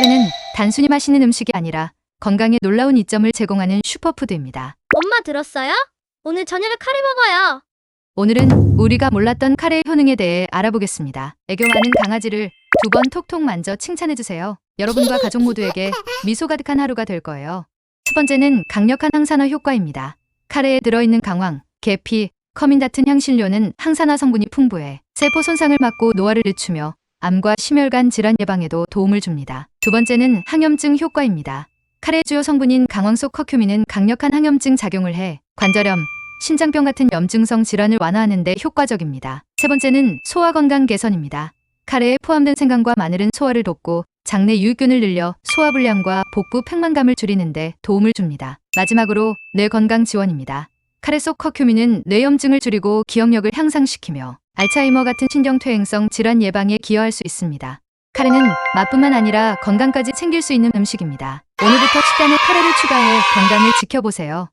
카레는 단순히 맛있는 음식이 아니라 건강에 놀라운 이점을 제공하는 슈퍼푸드입니다. 엄마 들었어요? 오늘 저녁에 카레 먹어요. 오늘은 우리가 몰랐던 카레의 효능에 대해 알아보겠습니다. 애교 많은 강아지를 두 번 톡톡 만져 칭찬해주세요. 여러분과 가족 모두에게 미소 가득한 하루가 될 거예요. 첫 번째는 강력한 항산화 효과입니다. 카레에 들어있는 강황, 계피, 커민 같은 향신료는 항산화 성분이 풍부해 세포 손상을 막고 노화를 늦추며 암과 심혈관 질환 예방에도 도움을 줍니다. 두 번째는 항염증 효과입니다. 카레의 주요 성분인 강황 속 커큐민은 강력한 항염증 작용을 해 관절염, 신장병 같은 염증성 질환을 완화하는 데 효과적입니다. 세 번째는 소화 건강 개선입니다. 카레에 포함된 생강과 마늘은 소화를 돕고 장내 유익균을 늘려 소화불량과 복부 팽만감을 줄이는 데 도움을 줍니다. 마지막으로 뇌 건강 지원입니다. 카레 속 커큐민은 뇌염증을 줄이고 기억력을 향상시키며 알츠하이머 같은 신경퇴행성 질환 예방에 기여할 수 있습니다. 카레는 맛뿐만 아니라 건강까지 챙길 수 있는 음식입니다. 오늘부터 식단에 카레를 추가해 건강을 지켜보세요.